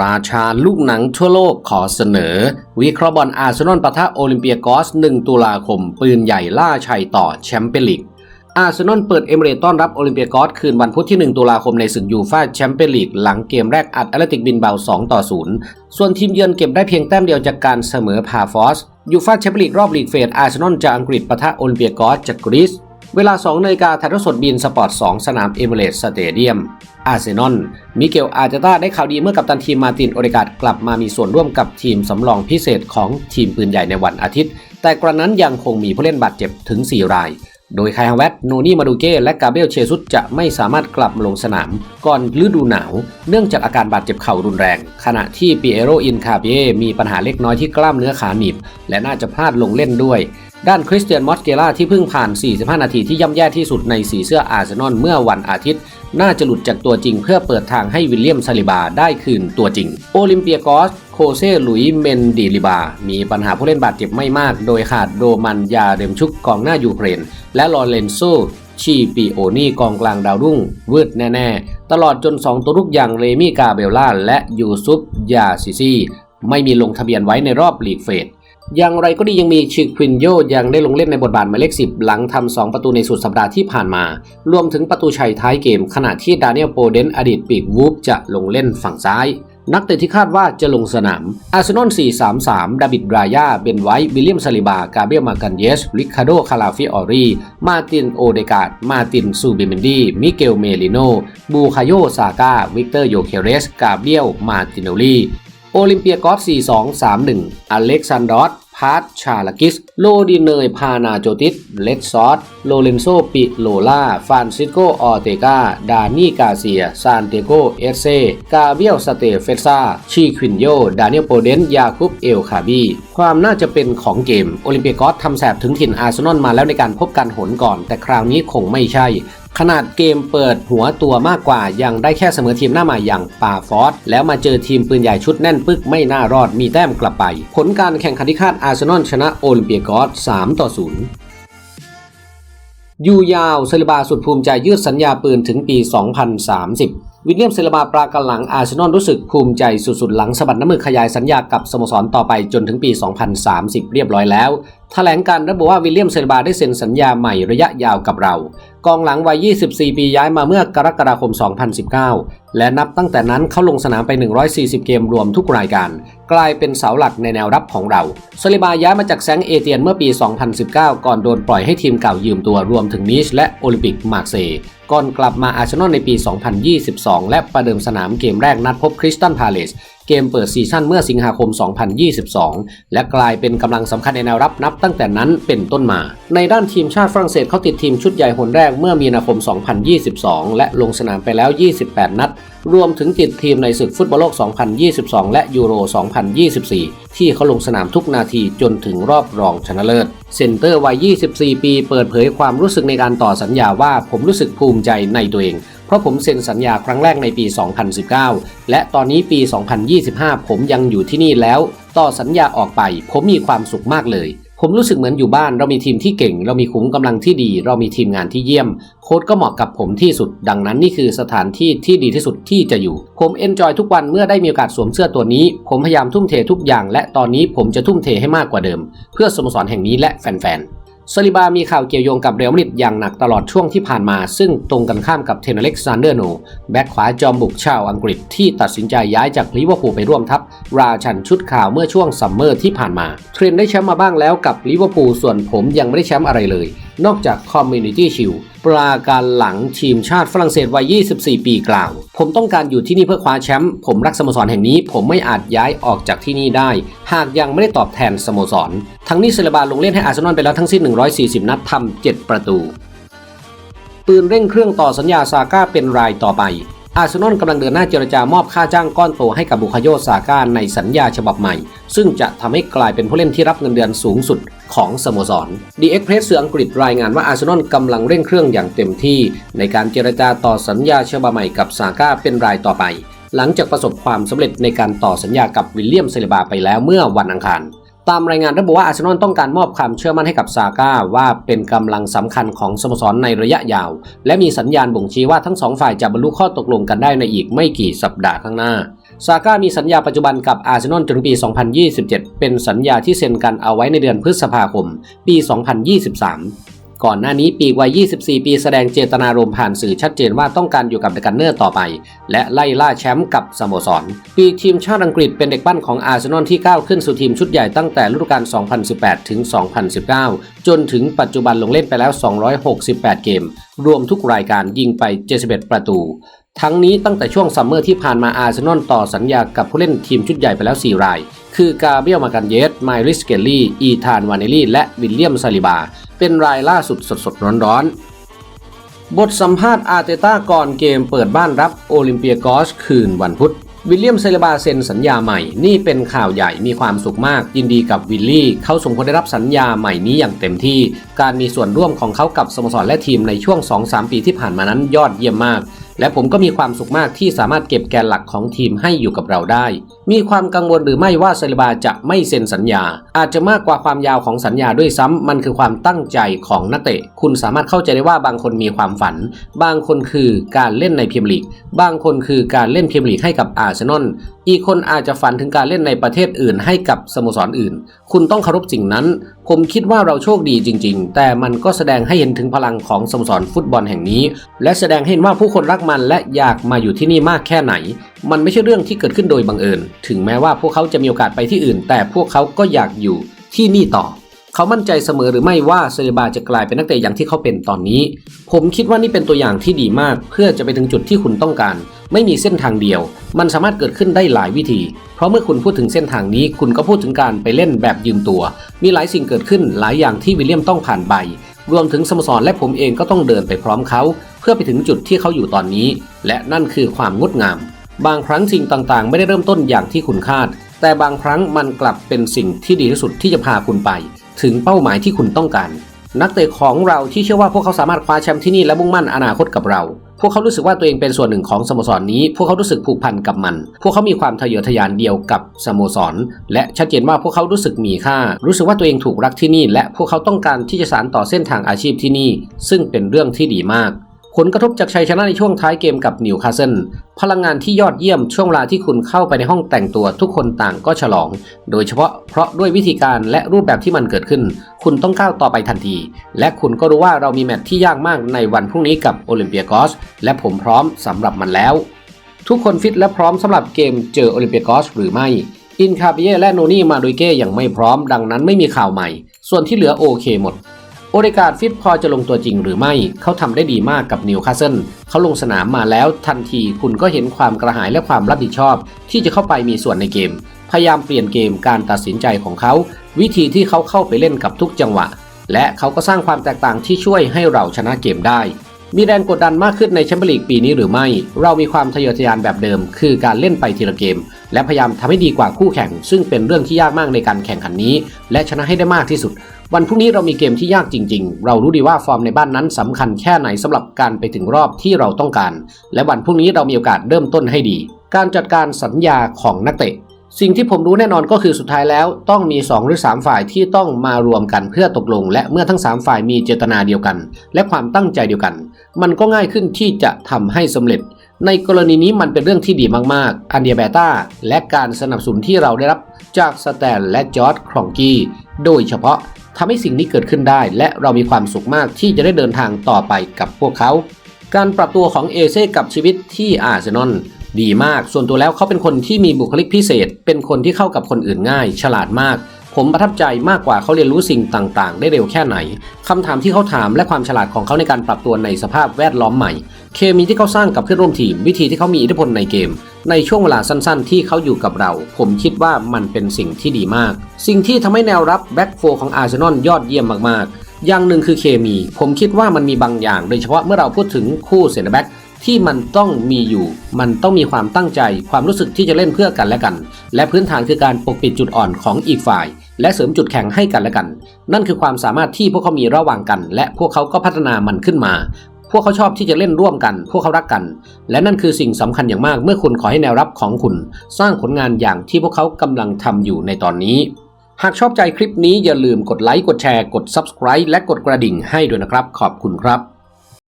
ราชาลูกหนังทั่วโลกขอเสนอ วิเคราะห์บอลอาร์เซนอลปะทะโอลิมเปียกอส 1 ตุลาคม ปืนใหญ่ล่าชัยต่อแชมเปี้ยนลีกอาร์เซนอลเปิดเอเมเรตต้อนรับโอลิมเปียกอสคืนวันพุธที่ 1 ตุลาคมในศึกยูฟ่าแชมเปี้ยนลีกหลังเกมแรกอัดแอตเลติกบินเบา 2 ต่อ 0 ส่วนทีมเยือนเก็บได้เพียงแต้มเดียวจากการเสมอพาฟอสยูฟ่าแชมเปี้ยนลีกรอบลีกเฟสอาร์เซนอลจากอังกฤษปะทะโอลิมเปียกอสจากกรีซ เวลา2นาฬิกาถ่ายทอดสดบีนสปอร์ต 2 สนามเอเมเรตสเตเดียม อาร์เซนอล มิเกล อาร์เตต้าได้ข่าวดีเมื่อกัปตันทีมมาตินโอเดกาดกลับมามีส่วนร่วมกับทีมสำรองพิเศษของทีมปืนใหญ่ในวันอาทิตย์ แต่กระนั้นยังคงมีผู้เล่นบาดเจ็บถึง 4 ราย โดยไคฮาเวตโนนี่ มาดูเก้ และกาเบลเชซุสจะไม่สามารถกลับมาลงสนาม ก่อนฤดูหนาว เนื่องจากอาการบาดเจ็บเข่ารุนแรง ขณะที่ปีเอโรอินคาเบมีปัญหาเล็กน้อยที่กล้ามเนื้อขาหนีบ และน่าจะพลาดลงเล่นด้วย ด้านคริสเตียนมอสเกล่าที่เพิ่งผ่าน 45 นาทีที่ย่ำแย่ที่สุดในสีเสื้ออาร์เซนอลเมื่อวันอาทิตย์ น่าจะหลุดจากตัวจริงเพื่อเปิดทางให้วิลเลียมซาลิบาได้คืนตัวจริง โอลิมเปียกอสโคเซลุยเมนดีลิบา มีปัญหาผู้เล่นบาดเจ็บไม่มาก โดยขาดโดมันยาเดมชุกกองหน้ายูเครน และลอเรนโซชีปิโอนี่กองกลางดาวรุ่งวืดแน่ ๆ ตลอดจน 2 ตัวรุกอย่างเรมี่กาเบลล่าและยูซุปยาซิซีไม่มีลงทะเบียนไว้ในรอบลีกเฟส อย่างไรก็ดียังมีชิควินโยยังได้ลงเล่นในบทบาทหมายเลขสิบหลังทำสองประตูในสุดสัปดาห์ที่ผ่านมา รวมถึงประตูชัยท้ายเกม ขณะที่ดานิเอลโปเดนอดีตปีกวูฟจะลงเล่นฝั่งซ้าย นักเตะที่คาดว่าจะลงสนามอาร์เซนอล 4-3-3 ดาบิดรายา เบนไวท์วิลเลียมซาลิบา กาเบียลมากันเยส ริคาโด คาลาฟิออรี มาติน โอเดกาด มาติน ซูบิเมนดี มิเกล เมลิโน บูคาโย ซาก้า วิกเตอร์ โยเคเรส กาเบียล มาตินโอลี โอลิมเปียกอส4-2-3-1 อเล็กซานดรอสพาร์ตชาลากิส โลดิเนย พานาโจติส เลดซอส โลเรนโซ ปิโลล่า ฟานซิสโก ออเตกา ดานี่ กาเซีย ซานเตโก เอเซ กาเบียล สเตเฟซา ชีควินโย ดานิเอลโปเดน ยาคุป เอลคาบี ความน่าจะเป็นของเกม โอลิมเปียกอสทำแสบถึงถิ่นอาร์เซนอลมาแล้วในการพบกันหนก่อน แต่คราวนี้คงไม่ใช่ ขนาดเกมเปิดหัวตัวมากกว่ายังได้แค่เสมอทีมหน้าใหม่อย่างปาฟอสแล้วมาเจอทีมปืนใหญ่ชุดแน่นปึกไม่น่ารอดมีแต้มกลับไป ผลการแข่งขันที่คาดอาร์เซนอลชนะโอลิมเปียกอส3ต่อ0ยูยาวเซเลบาสุดภูมิใจยืดสัญญาปืนถึงปี 2030 วิลเลียมเซลบาปรากันหลังอาร์เซนอลรู้สึกภูมิใจสุดๆ หลังสะบัดน้ำมือขยายสัญญากับสโมสรต่อไปจนถึงปี 2030 เรียบร้อยแล้ว แถลงการระบุว่าวิลเลียมเซลบาได้เซ็นสัญญาใหม่ระยะยาวกับเรา กองหลังวัย 24 ปีย้ายมาเมื่อกรกฎาคม 2019 และนับตั้งแต่นั้นเขาลงสนามไป 140 เกมรวมทุกรายการ กลายเป็นเสาหลักในแนวรับของเราเซเลบาย้ายมาจากแซงเอเตียนเมื่อปี 2019 ก่อนโดนปล่อยให้ทีมเก่ายืมตัวรวมถึงนิชและโอลิมปิกมาร์เซย์ ก่อนกลับมาอาร์เซนอลในปี 2022 และประเดิมสนามเกมแรกนัดพบคริสตันพาเลส เกมเปิดซีซั่นเมื่อสิงหาคม 2022 และกลายเป็นกำลังสำคัญในแนวรับนับตั้งแต่นั้นเป็นต้นมา ในด้านทีมชาติฝรั่งเศสเขาติดทีมชุดใหญ่หนแรกเมื่อมีนาคม 2022 และลงสนามไปแล้ว 28 นัด รวมถึงติดทีมในศึกฟุตบอลโลก 2022 และยูโร 2024 ที่เขาลงสนามทุกนาทีจนถึงรอบรองชนะเลิศ เซนเตอร์วัย 24 ปี เปิดเผยความรู้สึกในการต่อสัญญาว่าผมรู้สึกภูมิใจในตัวเอง เพราะผมเซ็นสัญญาครั้งแรกในปี 2019 และตอนนี้ปี 2025 ผมยังอยู่ที่นี่แล้ว ต่อสัญญาออกไป ผมมีความสุขมากเลย ผมรู้สึกเหมือนอยู่บ้าน เรามีทีมที่เก่ง เรามีขุมกำลังที่ดี เรามีทีมงานที่เยี่ยม โค้ดก็เหมาะกับผมที่สุด ดังนั้นนี่คือสถานที่ที่ดีที่สุดที่จะอยู่ ผมเอนจอยทุกวันเมื่อได้มีโอกาสสวมเสื้อตัวนี้ ผมพยายามทุ่มเททุกอย่าง และตอนนี้ผมจะทุ่มเทให้มากกว่าเดิม เพื่อสโมสรแห่งนี้และแฟนๆ ซาลิบามีข่าวเกี่ยวโยงกับเรอัลมาดริดอย่างหนักตลอดช่วงที่ผ่านมา ซึ่งตรงกันข้ามกับเทนอเล็กซานเดอร์โนแบ็คขวาจอมบุกชาวอังกฤษที่ตัดสินใจย้ายจากลิเวอร์พูลไปร่วมทัพ ราชันชุดข่าวเมื่อช่วงซัมเมอร์ที่ผ่านมา เทรนได้แชมป์มาบ้างแล้วกับลิเวอร์พูลส่วนผมยังไม่ได้แชมป์อะไรเลย นอกจากคอมมูนิตี้ชิลปราการหลังทีมชาติฝรั่งเศสวัย 24 ปีกล่าว ผมต้องการอยู่ที่นี่เพื่อคว้าแชมป์ผมรักสโมสรแห่งนี้ ผมไม่อาจย้ายออกจากที่นี่ได้ หากยังไม่ได้ตอบแทนสโมสร ทั้งนี้เซเลบาลงเล่นให้อาร์เซนอลไปแล้วทั้งสิ้น 140 นัดทำ7ประตู ปืนเร่งเครื่องต่อสัญญาซาก้าเป็นรายต่อไป อาร์เซนอลกำลังเดินหน้าเจรจามอบค่าจ้างก้อนโตให้กับบุคโยซาก้าในสัญญาฉบับใหม่ ซึ่งจะทำให้กลายเป็นผู้เล่นที่รับเงินเดือนสูงสุดของสโมสรดีเอ็กเพรสสื่ออังกฤษรายงานว่าอาร์เซนอลกำลังเร่งเครื่องอย่างเต็มที่ ในการเจรจาต่อสัญญาฉบับใหม่กับซาก้าเป็นรายต่อไป หลังจากประสบความสำเร็จในการต่อสัญญากับวิลเลียมเซเลบาไปแล้วเมื่อวันอังคาร ตามรายงานระบุว่าอาร์เซนอลต้องการมอบความเชื่อมั่นให้กับซาก้าว่าเป็นกำลังสำคัญของสโมสรในระยะยาว และมีสัญญาณบ่งชี้ว่าทั้งสองฝ่ายจะบรรลุข้อตกลงกันได้ในอีกไม่กี่สัปดาห์ข้างหน้าซาก้ามีสัญญาปัจจุบันกับอาร์เซนอลจนถึงปี 2027 เป็นสัญญาที่เซ็นกันเอาไว้ในเดือนพฤษภาคม ปี 2023 ก่อนหน้านี้ปีกวัย 24 ปีแสดงเจตนารมณ์ผ่านสื่อชัดเจนว่าต้องการอยู่กับเดกันเนอร์ต่อไป และไล่ล่าแชมป์กับสโมสร ปีกทีมชาติอังกฤษเป็นเด็กปั้นของอาร์เซนอลที่ก้าวขึ้นสู่ทีมชุดใหญ่ตั้งแต่ฤดูกาล 2018 ถึง 2019 จนถึงปัจจุบันลงเล่นไปแล้ว 268 เกม รวมทุกรายการยิงไป 71 ประตู ทั้งนี้ตั้งแต่ช่วงซัมเมอร์ที่ผ่านมาอาร์เซนอลต่อสัญญากับผู้เล่นทีมชุดใหญ่ไปแล้ว 4 ราย คือกาเบรียลมากันเยสไมริสเกลลี่ อีธานวานเนลลี่ และวิลเลียมซาลิบา เป็นรายล่าสุดสดๆร้อนๆ บทสัมภาษณ์อาร์เตต้าก่อนเกมเปิดบ้านรับโอลิมเปียกอสคืนวันพุธวิลเลียมเซเลบาเซ็นสัญญาใหม่ นี่เป็นข่าวใหญ่มีความสุขมาก ยินดีกับวิลลี่ เขาสมควรได้รับสัญญาใหม่นี้อย่างเต็มที่ การมีส่วนร่วมของเขากับสโมสรและทีมในช่วง 2-3 ปีที่ผ่านมานั้นยอดเยี่ยมมากและผมก็มีความสุขมากที่สามารถเก็บแกนหลักของทีมให้อยู่กับเราได้ มีความกังวลหรือไม่ว่าเซเลบาจะไม่เซ็นสัญญา อาจจะมากกว่าความยาวของสัญญาด้วยซ้ำมันคือความตั้งใจของนักเตะ คุณสามารถเข้าใจได้ว่าบางคนมีความฝัน บางคนคือการเล่นในพรีเมียร์ลีก บางคนคือการเล่นพรีเมียร์ลีกให้กับอาร์เซนอลอีกคนอาจจะฝันถึงการเล่นในประเทศอื่นให้กับสโมสรอื่น คุณต้องเคารพสิ่งนั้น ผมคิดว่าเราโชคดีจริง ๆ แต่มันก็แสดงให้เห็นถึงพลังของสโมสรฟุตบอลแห่งนี้ และแสดงให้เห็นว่าผู้คนรักมันและอยากมาอยู่ที่นี่มากแค่ไหน มันไม่ใช่เรื่องที่เกิดขึ้นโดยบังเอิญ ถึงแม้ว่าพวกเขาจะมีโอกาสไปที่อื่น แต่พวกเขาก็อยากอยู่ที่นี่ต่อเขามั่นใจเสมอหรือไม่ว่าเซเรบาจะกลายเป็นนักเตะอย่างที่เขาเป็นตอนนี้ ผมคิดว่านี่เป็นตัวอย่างที่ดีมาก เพื่อจะไปถึงจุดที่คุณต้องการ ไม่มีเส้นทางเดียว มันสามารถเกิดขึ้นได้หลายวิธี เพราะเมื่อคุณพูดถึงเส้นทางนี้ คุณก็พูดถึงการไปเล่นแบบยืมตัว มีหลายสิ่งเกิดขึ้นหลายอย่างที่วิลเลียมต้องผ่านไป รวมถึงสโมสรและผมเองก็ต้องเดินไปพร้อมเขา เพื่อไปถึงจุดที่เขาอยู่ตอนนี้ และนั่นคือความงดงาม บางครั้งสิ่งต่างๆ ไม่ได้เริ่มต้นอย่างที่คุณคาด แต่บางครั้งมันกลับเป็นสิ่งที่ดีที่สุดที่จะพาคุณไป ถึงเป้าหมายที่คุณต้องการ นักเตะของเราที่เชื่อว่าพวกเขาสามารถคว้าแชมป์ที่นี่และมุ่งมั่นอนาคตกับเรา พวกเขารู้สึกว่าตัวเองเป็นส่วนหนึ่งของสโมสรนนี้ พวกเขารู้สึกผูกพันกับมัน พวกเขามีความทะเยอทะยานเดียวกับสโมสร และชัดเจนว่าพวกเขารู้สึกมีค่า รู้สึกว่าตัวเองถูกรักที่นี่ และพวกเขาต้องการที่จะสานต่อเส้นทางอาชีพที่นี่ ซึ่งเป็นเรื่องที่ดีมาก ผลกระทบจากชัยชนะในช่วงท้ายเกมกับนิวคาสเซิลพลังงานที่ยอดเยี่ยมช่วงเวลาที่คุณเข้าไปในห้องแต่งตัวทุกคนต่างก็ฉลอง โดยเฉพาะเพราะด้วยวิธีการและรูปแบบที่มันเกิดขึ้น คุณต้องก้าวต่อไปทันที และคุณก็รู้ว่าเรามีแมตช์ที่ยากมากในวันพรุ่งนี้กับโอลิมเปียกอสและผมพร้อมสำหรับมันแล้ว ทุกคนฟิตและพร้อมสำหรับเกมเจอโอลิมเปียกอสหรือไม่อินคาเบียและโนนี่มาโดยเก้ยังไม่พร้อมดังนั้นไม่มีข่าวใหม่ ส่วนที่เหลือโอเคหมด โอเดการ์ดฟิตพอจะลงตัวจริงหรือไม่ เขาทำได้ดีมากกับนิวคาสเซิลเขาลงสนามมาแล้วทันทีคุณก็เห็นความกระหายและความรับผิดชอบ ที่จะเข้าไปมีส่วนในเกม พยายามเปลี่ยนเกมการตัดสินใจของเขา วิธีที่เขาเข้าไปเล่นกับทุกจังหวะ และเขาก็สร้างความแตกต่างที่ช่วยให้เราชนะเกมได้ มีแรงกดดันมากขึ้นในแชมเปี้ยนลีกปีนี้หรือไม่ เรามีความทะเยอทะยานแบบเดิม คือการเล่นไปทีละเกม และพยายามทำให้ดีกว่าคู่แข่ง ซึ่งเป็นเรื่องที่ยากมากในการแข่งขันนี้ และชนะให้ได้มากที่สุด วันพรุ่งนี้เรามีเกมที่ยากจริง ๆ เรารู้ดีว่าฟอร์มในบ้านนั้นสำคัญแค่ไหนสำหรับการไปถึงรอบที่เราต้องการ และวันพรุ่งนี้เรามีโอกาสเริ่มต้นให้ดี การจัดการสัญญาของนักเตะ สิ่งที่ผมรู้แน่นอนก็คือสุดท้ายแล้ว ต้องมี 2 หรือ 3 ฝ่ายที่ต้องมารวมกันเพื่อตกลง และเมื่อทั้ง 3 ฝ่ายมีเจตนาเดียวกัน และความตั้งใจเดียวกัน มันก็ง่ายขึ้นที่จะทำให้สำเร็จในกรณีนี้มันเป็นเรื่องที่ดีมาก ๆ อันเดียเบต้าและการสนับสนุนที่เราได้รับจากสแตนและจอร์ดครองกี้ โดยเฉพาะ ทำให้สิ่งนี้เกิดขึ้นได้ และเรามีความสุขมากที่จะได้เดินทางต่อไปกับพวกเขา การปรับตัวของเอเซ่กับชีวิตที่อาร์เซนอลดีมาก ส่วนตัวแล้วเขาเป็นคนที่มีบุคลิกพิเศษ เป็นคนที่เข้ากับคนอื่นง่าย ฉลาดมาก ผมประทับใจมากกว่าเขาเรียนรู้สิ่งต่างๆ ได้เร็วแค่ไหนคำถามที่เขาถามและความฉลาดของเขาในการปรับตัวในสภาพแวดล้อมใหม่ เคมีที่เขาสร้างกับเพื่อนร่วมทีม วิธีที่เขามีอิทธิพลในเกม ในช่วงเวลาสั้นๆ ที่เขาอยู่กับเรา ผมคิดว่ามันเป็นสิ่งที่ดีมาก สิ่งที่ทำให้แนวรับแบ็กโฟของอาร์เซนอลยอดเยี่ยมมากๆ อย่างหนึ่งคือเคมี ผมคิดว่ามันมีบางอย่าง โดยเฉพาะเมื่อเราพูดถึงคู่เซนเตอร์แบ็กที่มันต้องมีอยู่ มันต้องมีความตั้งใจ ความรู้สึกที่จะเล่นเพื่อกันและกัน และพื้นฐานคือการปกปิดจุดอ่อนของอีกฝ่าย และเสริมจุดแข็งให้กันและกัน นั่นคือความสามารถที่พวกเขามีระหว่างกัน และพวกเขาก็พัฒนามันขึ้นมา พวกเขาชอบที่จะเล่นร่วมกัน พวกเขารักกัน และนั่นคือสิ่งสำคัญอย่างมากเมื่อคุณขอให้แนวรับของคุณ สร้างผลงานอย่างที่พวกเขากำลังทำอยู่ในตอนนี้ หากชอบใจคลิปนี้อย่าลืมกดไลค์กดแชร์กด Subscribe และกดกระดิ่งให้ด้วยนะครับ ขอบคุณครับ